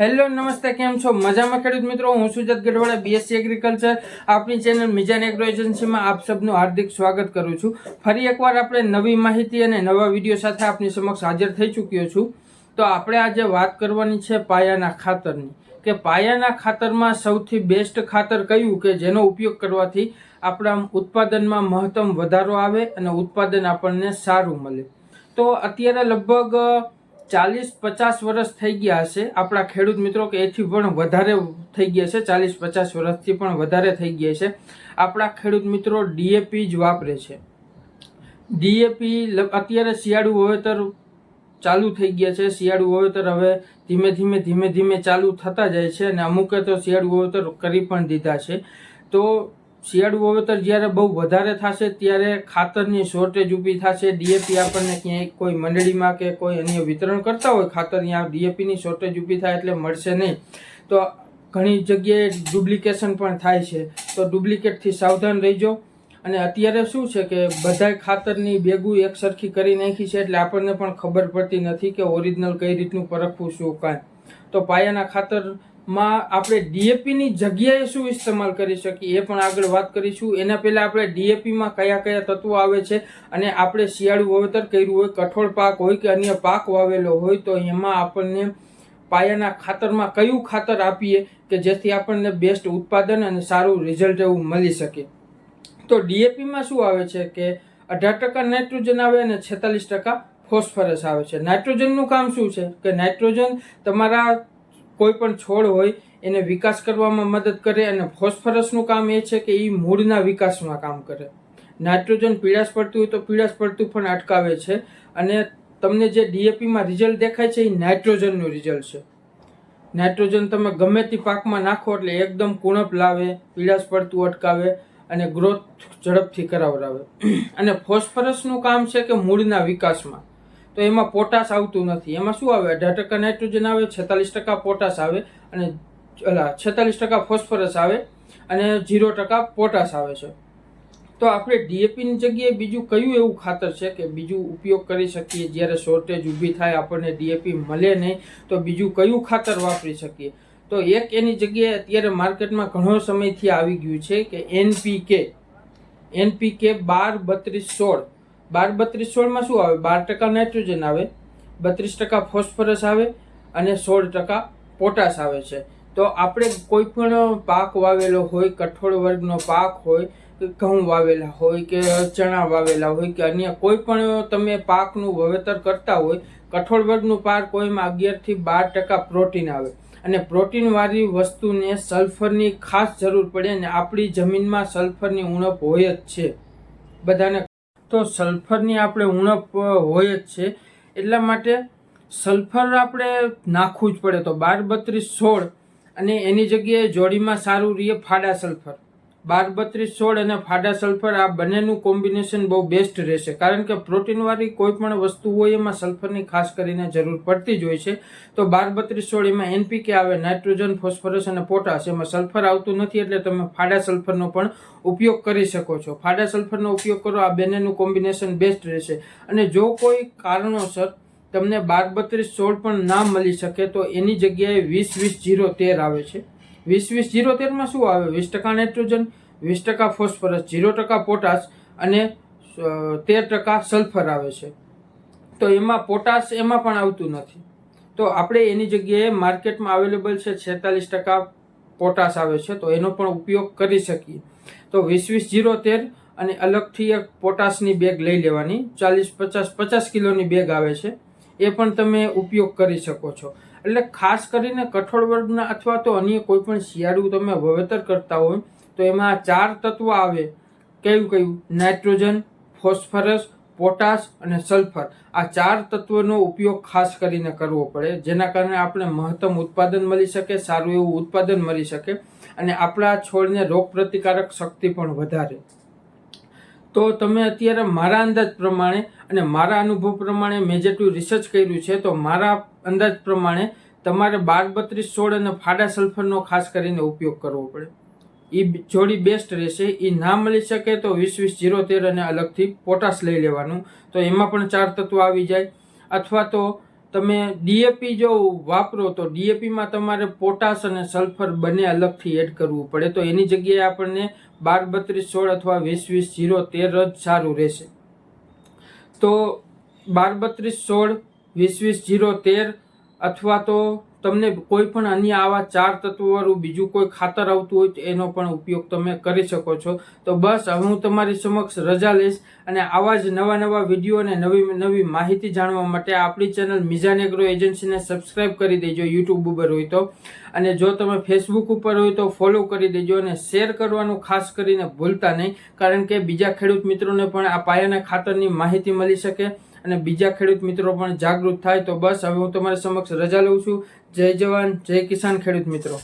Hello, નમસ્તે, કેમ છો? મજામાં ખેડૂત મિત્રો, હું સુજત ગઢવાડા બીએસસી એગ્રીકલ્ચર આપણી ચેનલ મિજાન એગ્રો એજન્સીમાં આપ સબનું હાર્દિક સ્વાગત કરું છું. ફરી એકવાર આપણે નવી માહિતી અને નવા વીડિયો સાથે આપની સમક્ષ હાજર થઈ ચૂક્યો છું. તો આપણે આજે વાત કરવાની છે પાયાના ખાતરની. કે પાયાના ખાતરમાં સૌથી બેસ્ટ ખાતર કયું કે જેનો ઉપયોગ કરવાથી આપણા ઉત્પાદનમાં મહત્તમ વધારો આવે અને ઉત્પાદન આપણને સારું મળે? તો અત્યારે લગભગ ચાલીસ પચાસ વર્ષ થઈ ગયા હશે. આપણા ખેડૂત મિત્રો કે એથી પણ વધારે થઈ ગયા છે. ચાલીસ પચાસ વર્ષથી પણ વધારે થઈ ગયા છે. આપણા ખેડૂત મિત્રો ડીએપી જ વાપરે છે. ડીએપી અત્યારે શિયાળુ વાવેતર ચાલુ થઈ ગયા છે. શિયાળુ વાવેતર હવે ધીમે ધીમે ધીમે ધીમે ચાલુ થતા જાય છે અને અમુકે તો શિયાળુ વાવેતર કરી પણ દીધા છે. તો શિયાળુ વાવેતર જ્યારે બહુ વધારે થશે, ત્યારે ખાતરની શોર્ટેજ ઊભી થશે. ડીએપી આપણને ક્યાંય કોઈ મંડળીમાં કે કોઈ અન્ય વિતરણ કરતા હોય, ખાતર ત્યાં ડીએપીની શોર્ટેજ ઊભી થાય એટલે મળશે નહીં. તો ઘણી જગ્યાએ ડુપ્લિકેશન પણ થાય છે. તો ડુપ્લિકેટથી સાવધાન રહીજો. અને અત્યારે શું છે કે બધાય ખાતરની ભેગું એક સરખી કરી નાખી છે એટલે આપણને પણ ખબર પડતી નથી કે ઓરિજિનલ કઈ રીતનું પરખવું, શું કાંઈ. તો પાયાના ખાતરમાં આપણે ડીએપીની જગ્યાએ શું ઇસ્તેમાલ કરી શકીએ, એ પણ આગળ વાત કરીશું. એના પહેલાં આપણે ડીએપીમાં કયા કયા તત્વો આવે છે અને આપણે શિયાળુ વાવેતર કર્યું હોય, કઠોળ પાક હોય કે અન્ય પાક વાવેલો હોય, તો એમાં આપણને પાયાના ખાતરમાં કયું ખાતર આપીએ કે જેથી આપણને બેસ્ટ ઉત્પાદન અને સારું રિઝલ્ટ એવું મળી શકે. તો ડીએપીમાં શું આવે છે કે અઢાર ટકા નાઇટ્રોજન આવે અને છેતાલીસ ટકા ફોસ્ફરસ આવે છે. નાઇટ્રોજનનું કામ શું છે? કે નાઇટ્રોજન તમારા કોઈ પણ છોડ હોય, એને વિકાસ કરવામાં મદદ કરે અને ફોસ્ફરસનું કામ એ છે કે એ મૂળના વિકાસમાં કામ કરે. નાઇટ્રોજન પીળાશ પડતું હોય તો પીળાશ પડતું પણ અટકાવે છે અને તમને જે ડીએપીમાં રિઝલ્ટ દેખાય છે એ નાઇટ્રોજનનું રિઝલ્ટ છે. નાઇટ્રોજન તમે ગમે તે પાકમાં નાખો એટલે એકદમ કુણપ લાવે, પીળાશ પડતું અટકાવે અને ગ્રોથ ઝડપથી કરાવડાવે અને ફોસ્ફરસનું કામ છે કે મૂળના વિકાસમાં. તો એમાં પોટાશ આવતું નથી. એમાં શું આવે? અઢાર ટકા નાઇટ્રોજન આવે, છેતાલીસ ટકા પોટાશ આવે અને અલા, છેતાલીસ ટકા ફોસ્ફરસ આવે અને ઝીરો ટકા પોટાશ આવે છે. તો આપણે ડીએપીની જગ્યાએ બીજું કયું એવું ખાતર છે કે બીજું ઉપયોગ કરી શકીએ? જ્યારે શોર્ટેજ ઊભી થાય, આપણને ડીએપી મળે નહીં, તો બીજું કયું ખાતર વાપરી શકીએ? તો એક એની જગ્યાએ અત્યારે માર્કેટમાં ઘણો સમયથી આવી ગયું છે કે એનપીકે એનપીકે બાર બત્રીસ સોળ. બાર બત્રીસ સોળમાં શું આવે? બાર ટકા નાઇટ્રોજન આવે, બત્રીસ ટકા ફોસ્ફરસ આવે અને સોળ ટકા પોટાશ આવે છે. તો આપણે કોઈ પણ પાક વાવેલો હોય, કઠોળ વર્ગનો પાક હોય ઘઉં વાવેલા હોય, કે ચણા વાવેલા હોય, કે અન્ય કોઈ પણ તમે પાકનું વાવેતર કરતા હોય, કઠોળ વર્ગનું પાક કોઈમાં અગિયારથી બાર ટકા પ્રોટીન આવે. અને પ્રોટીનવાળી વસ્તુને સલ્ફરની ખાસ જરૂર પડે અને આપણી જમીનમાં સલ્ફરની ઉણપ હોય જ છે. બધાને તો સલ્ફરની આપણે ઉણપ હોય જ છે. એટલા માટે સલ્ફર આપણે નાખવું જ પડે. તો બાર બત્રીસ સોળ અને એની જગ્યાએ જોડીમાં સારું રહીએ ફાડા સલ્ફર. બાર બત્રીસ સોળ અને ફાડા સલ્ફર આ બંનેનું કોમ્બિનેશન બહુ બેસ્ટ રહેશે. કારણ કે પ્રોટીનવાળી કોઈ પણ વસ્તુ હોય એમાં સલ્ફરની ખાસ કરીને જરૂર પડતી જ હોય છે. તો બાર બત્રીસ સોળ એમાં એનપીકે આવે, નાઇટ્રોજન, ફોસ્ફરસ અને પોટાશ. એમાં સલ્ફર આવતું નથી એટલે તમે ફાડા સલ્ફરનો પણ ઉપયોગ કરી શકો છો. ફાડા સલ્ફરનો ઉપયોગ કરો, આ બંનેનું કોમ્બિનેશન બેસ્ટ રહેશે. અને જો કોઈ કારણોસર તમને બાર બત્રીસ સોળ પણ ના મળી શકે, તો એની જગ્યાએ વીસ વીસ જીરો તેર આવે છે. વીસ વીસ જીરો તેરમાં શું આવે? વીસ ટકા નાઇટ્રોજન, વીસ ટકા ફોસ્ફરસ, જીરો ટકા પોટાશ અને તેર ટકા સલ્ફર આવે છે. તો એમાં પોટાશ એમાં પણ આવતું નથી. તો આપણે એની જગ્યાએ માર્કેટમાં અવેલેબલ છે છેતાલીસ ટકા પોટાશ આવે છે, તો એનો પણ ઉપયોગ કરી શકીએ. તો વીસ વીસ જીરો તેર અને અલગથી એક પોટાશની બેગ લઈ લેવાની. ચાલીસ પચાસ પચાસ કિલોની બેગ આવે છે. એ પણ તમે ઉપયોગ કરી શકો છો. એટલે ખાસ કરીને કઠોળ વર્ગના અથવા તો અન્ય કોઈ પણ શિયાળુ તમે વાવેતર કરતા હોય, તો એમાં ચાર તત્વો આવે. કયું કયું? નાઇટ્રોજન, ફોસ્ફરસ, પોટાશ અને સલ્ફર. આ ચાર તત્વોનો ઉપયોગ ખાસ કરીને કરવો પડે, જેના કારણે આપણે મહત્તમ ઉત્પાદન મળી શકે, સારું એવું ઉત્પાદન મળી શકે અને આપણા છોડને રોગ પ્રતિકારક શક્તિ પણ વધારે. તો તમે અત્યારે મારા અંદાજ પ્રમાણે અને મારા અનુભવ પ્રમાણે મેં જેટલું રિસર્ચ કર્યું છે, તો મારા અંદાજ પ્રમાણે તમારે બાર બત્રીસ સોળ અને ફાડા સલ્ફરનો ખાસ કરીને ઉપયોગ કરવો પડે. એ જોડી બેસ્ટ રહેશે. એ ના મળી શકે તો વીસ વીસ જીરો તેર અને અલગથી પોટાશ લઈ લેવાનું. તો એમાં પણ ચાર તત્વો આવી જાય. અથવા તો તમે ડીએપી જો વાપરો તો ડીએપીમાં તમારે પોટાશ અને સલ્ફર બંને અલગથી એડ કરવું પડે. તો એની જગ્યાએ આપણને બાર, બત્રીસ, સોળ અથવા વીસ વીસ જીરો તેર જ સારું રહેશે. તો બાર, બત્રીસ, સોળ, વીસ વીસ જીરો તેર અથવા તો તમને કોઈ પણ અન્ય આવા ચાર તત્વવાળું બીજું કોઈ ખાતર આવતું હોય તો એનો પણ ઉપયોગ તમે કરી શકો છો. તો બસ, હવે હું તમારી સમક્ષ રજા લઈશ અને આવા જ નવા નવા વીડિયો અને નવી નવી માહિતી જાણવા માટે આપણી ચેનલ મિઝાન એગ્રો એજન્સીને સબસ્ક્રાઇબ કરી દેજો યુટ્યુબ ઉપર હોય તો. અને જો તમે ફેસબુક ઉપર હોય તો ફોલો કરી દેજો અને શેર કરવાનું ખાસ કરીને ભૂલતા નહીં, કારણ કે બીજા ખેડૂત મિત્રોને પણ આ પાયાના ખાતરની માહિતી મળી શકે. અને બીજા ખેડૂત મિત્રો પણ જાગૃત થાય તો બસ, હવે હું તમારી સમક્ષ રજા લઉં છું. જય જવાન, જય કિસાન ખેડૂત મિત્રો.